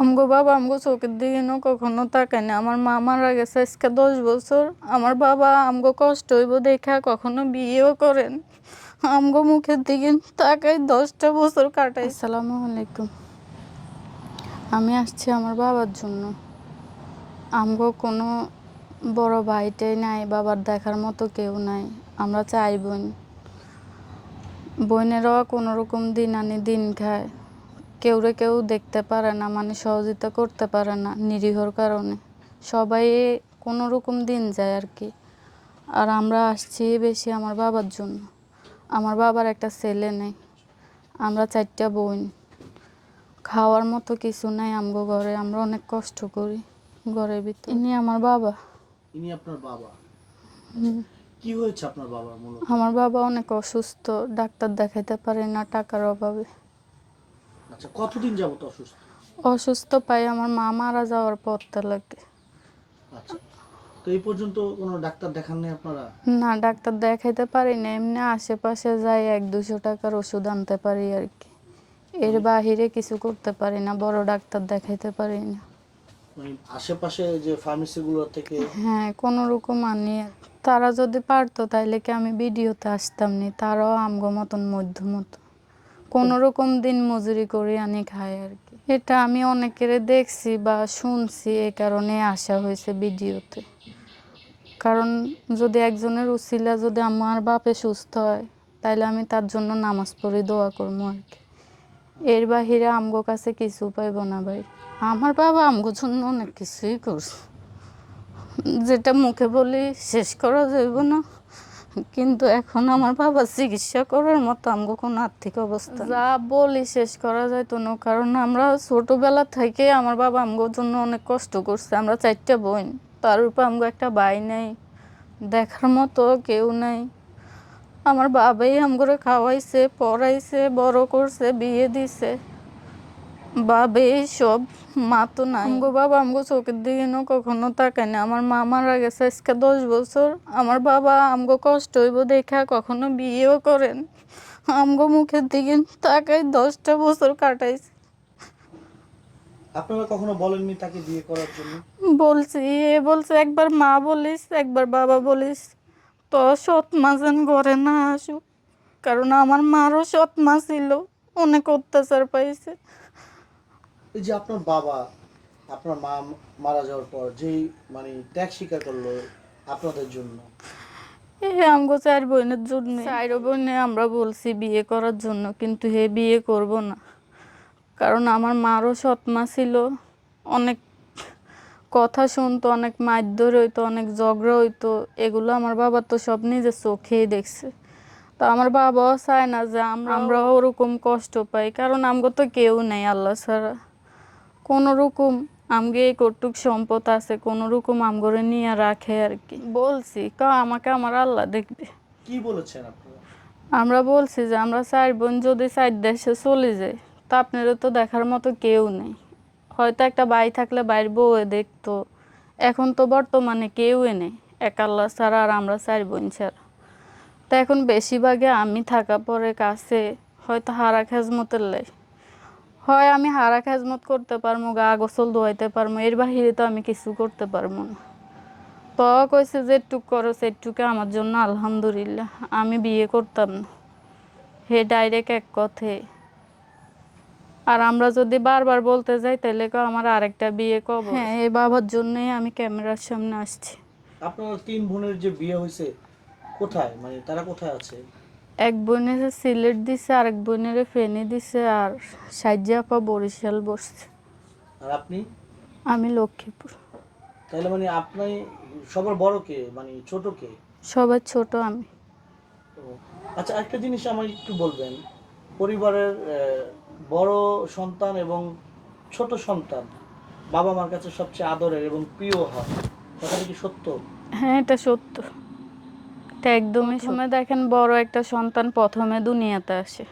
আমগো বাবা আমগো চোখের দিকে না কখনো তাকায় না আমার মা মারা গেছে আজকে দশ বছর। আমার বাবা আমগো কষ্ট হইব দেখা কখনো বিয়েও করেন। আমগো মুখের দিকে তাকাই দশটা বছর কাটাই। আসসালামু আলাইকুম। আমি আসছি আমার বাবার জন্য। আমগো কোনো বড় ভাইটাই নাই, বাবার দেখার মতো কেউ নাই। আমরা চাই বোন। বোনেরাও কোনো রকম দিন আনি দিন খায়। কেউ রে কেউ দেখতে পারে না মানে সহযোগিতা করতে পারে না নিরীহর কারণে। সবাই কোনো রকম দিন যায় আর কি। আর আমরা আসছি বেশি আমার বাবার জন্য। আমার বাবার একটা ছেলে নেই। আমরা চারটা বোন। খাওয়ার মতো কিছু নাই আমগো ঘরে আমরা অনেক কষ্ট করি ঘরের ভিতরে। ইনি আমার বাবা। ইনি আপনার বাবা? কি হয়েছে আপনার বাবার আমার বাবা অনেক অসুস্থ ডাক্তার দেখাইতে পারে না টাকার অভাবে। আচ্ছা কতদিন যাবত অসুস্থ? অসুস্থ পাই আমার মা মারা যাওয়ার পর লাগে আচ্ছা তো এই পর্যন্ত কোনো ডাক্তার দেখান নাই আপনারা? না ডাক্তার দেখাইতে পারি না এমনি আশেপাশে যাই এক দুশো টাকার ওষুধ আনতে পারি আর কি। এর বাহিরে কিছু করতে পারি না বড় ডাক্তার দেখাইতে পারি না। আশেপাশে যে ফার্মেসিগুলো থেকে হ্যাঁ কোনো রকম আনি তারা যদি পারতো তাইলে কি আমি ভিডিওতে আসতাম নি? তারাও আমগো মতন মধ্যমত। কোনো রকম দিন মজুরি করে আনি খায় আর কি। এটা আমি অনেকের দেখছি বা শুনছি এই কারণে আসা হয়েছে ভিডিওতে। কারণ যদি একজনের উসিলা যদি আমার বাপে সুস্থ হয়, তাইলে আমি তার জন্য নামাজ পড়ে দোয়া করব আর কি। এর বাহিরে আমগো কাছে কিছু পাইব না ভাই। আমার বাবা আমগো জন্য অনেক কিছুই করছে। যেটা মুখে বলি, শেষ করা যাইব না। কিন্তু এখন আমার বাবা চিকিৎসা করার মতো আমগো কোনো আর্থিক অবস্থা যা বলি শেষ করা যাইতো না, কারণ আমরা ছোটবেলা থেকে আমার বাবা আমগোর জন্য অনেক কষ্ট করছে। আমরা চারটা বোন, তার উপর আমগো একটা ভাই নাই, দেখার মতো কেউ নাই। আমার বাবাই আমগরে খাওয়াইছে, পড়াইছে, বড় করছে, বিয়ে দিছে। বাবে সব মা তো নাই। আমগো বাবা আমগো চোখের দিকে না কখনো তাকায় না আমার মা মারা গেছে আজকে দশ বছর। আমার বাবা আমগো কষ্ট হইব দেখা কখনো বিয়েও করেন। আমগো মুখের দিকে তাকাই দশটা বছর কাটাইছে। আপনারা কখনো বলেননি তাকে বিয়ে করার জন্য? বলছি এ বলছে একবার মা বলিস একবার বাবা বলিস। তো সৎ মা যেন ঘরে না আসুক। কারণ আমার মারও সৎ মা ছিল অনেক অত্যাচার পাইছে। এই যে আপনার বাবা আপনার মা মারা যাওয়ার পর যেই মানে ত্যাগ স্বীকার করল আপনাদের জন্য? আমগো চার বোনের জন্য চার বোনে আমরা বলছি বিয়ে করার জন্য কিন্তু হে বিয়ে করব না। কারণ আমার মারও সৎ মা ছিল অনেক কথা শুনতো অনেক মারধর হইতো অনেক ঝগড়া হইতো এগুলো আমার বাবা তো সব নিজের চোখেই দেখছে। তো আমার বাবাও চায় না যে আমরা আমরাও ওরকম কষ্ট পাই কারণ আমগো তো কেউ নেই আল্লাহ ছাড়া। কোনো রকম আমগে এই কটুক সম্পদ আছে কোনো রকম আমগরে নিয়ে রাখে আর কি। বলছি কা আমাকে আমার আল্লাহ দেখবে। কি বলেছেন আপনারা? আমরা বলছি যে আমরা চার বোন যদি চার দেশে চলে যাই তা আপনারও তো দেখার মতো কেউ নেই। হয়তো একটা ভাই থাকলে বাইর বউ দেখতো এখন তো বর্তমানে কেউই নেই। এক আল্লাহ ছাড়া আর আমরা চার বোন ছাড়া। তো এখন বেশিরভাগে আমি থাকা পরে কাছে হয়তো হারা খেজমতের লাই। হয় আমি হারা খেজমত করতে পারব গা গোসল ধোয়াইতে পারব এর বাহিরে তো আমি কিছু করতে পারব না। তো কইছে যে একটুক করো সেটুকে আমার জন্য আলহামদুলিল্লাহ আমি বিয়ে করতাম না। হে ডাইরেক্ট এক কথে আর আমরা যদি বারবার বলতে যাই তাহলে কেউ আমার আরেকটা বিয়ে কব হ্যাঁ এই বাবার জন্যই আমি ক্যামেরার সামনে আসছি। আপনার তিন বোনের যে বিয়ে হয়েছে কোথায়? মানে তারা কোথায় আছে? এক বোনের সিলেট দিছে আর এক বোনের ফেনি দিছে আর সাজ্জা আপা বরিশাল বসছে। আর আপনি? আমি লক্ষ্মীপুর। তাহলে মানে আপনি সবার বড় কে? মানে ছোট কে? সবার ছোট আমি। আচ্ছা একটা জিনিস আমাকে একটু বলবেন। পরিবারের বড় সন্তান এবং ছোট সন্তান বাবা মার কাছে সবচেয়ে আদরের এবং প্রিয় হয়। কথাটা কি সত্য? হ্যাঁ এটা সত্য। এটা একদমই সময় দেখেন বড় একটা সন্তান প্রথমে দুনিয়াতে আসে।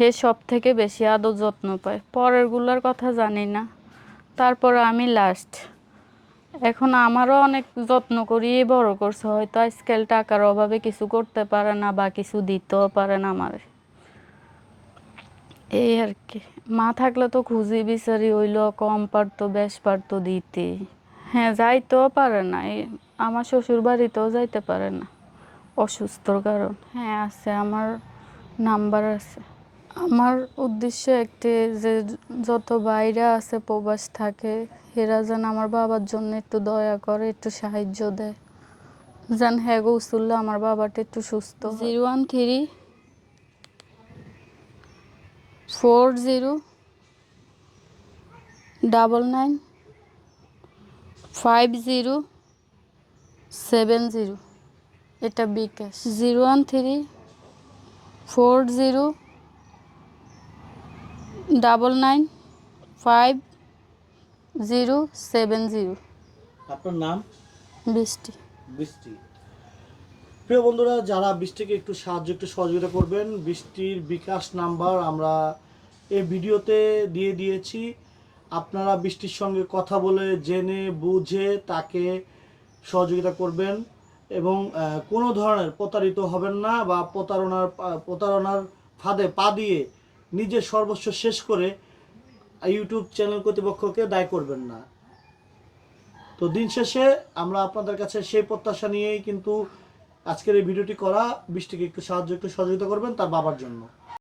হে সব থেকে বেশি আদর যত্ন পায়। পরেরগুলোর কথা জানি না। তারপর আমি লাস্ট এখন আমারও অনেক যত্ন করিয়ে বড় করছে। হয়তো আজকাল টাকার অভাবে কিছু করতে পারে না বা কিছু দিতেও পারে না আমার। এই আর কি। মা থাকলে তো খুঁজি বিচারি হইল কম পারতো বেশ পারতো দিতে। হ্যাঁ যাইতেও পারে না। এই আমার শ্বশুর বাড়িতেও যাইতে পারে না। অসুস্থর কারণ। হ্যাঁ আছে আমার নাম্বার আছে। আমার উদ্দেশ্য একটি যে যত বাইরে আছে প্রবাস থাকে হেরা যেন আমার বাবার জন্য একটু দয়া করে একটু সাহায্য দেয়। যেন হ্যাঁ গৌসুল্লা আমার বাবাটা একটু সুস্থ zero one three four zero double nine five zero seven zero. এটা bKash. Zero one three four zero double nine five zero seven zero. আপনার নাম? বৃষ্টি। বৃষ্টি। প্রিয় বন্ধুরা যারা বৃষ্টিকে একটু সাহায্য একটু সহযোগিতা করবেন বৃষ্টির বিকাশ নাম্বার আমরা এই ভিডিওতে দিয়ে দিয়েছি। আপনারা বৃষ্টির সঙ্গে কথা বলে জেনে বুঝে তাকে সহযোগিতা করবেন। এবং কোনো ধরনের প্রতারিত হবেন না বা প্রতারণার প্রতারণার ফাঁদে পা দিয়ে নিজের সর্বস্ব শেষ করে ইউটিউব চ্যানেল কর্তৃপক্ষকে দায় করবেন না। তো দিন শেষে আমরা আপনাদের কাছে সেই প্রত্যাশা নিয়েই কিন্তু আজকের এই ভিডিওটি করা। বৃষ্টিকে একটু সাহায্য, একটু সহযোগিতা করবেন তার বাবার জন্য।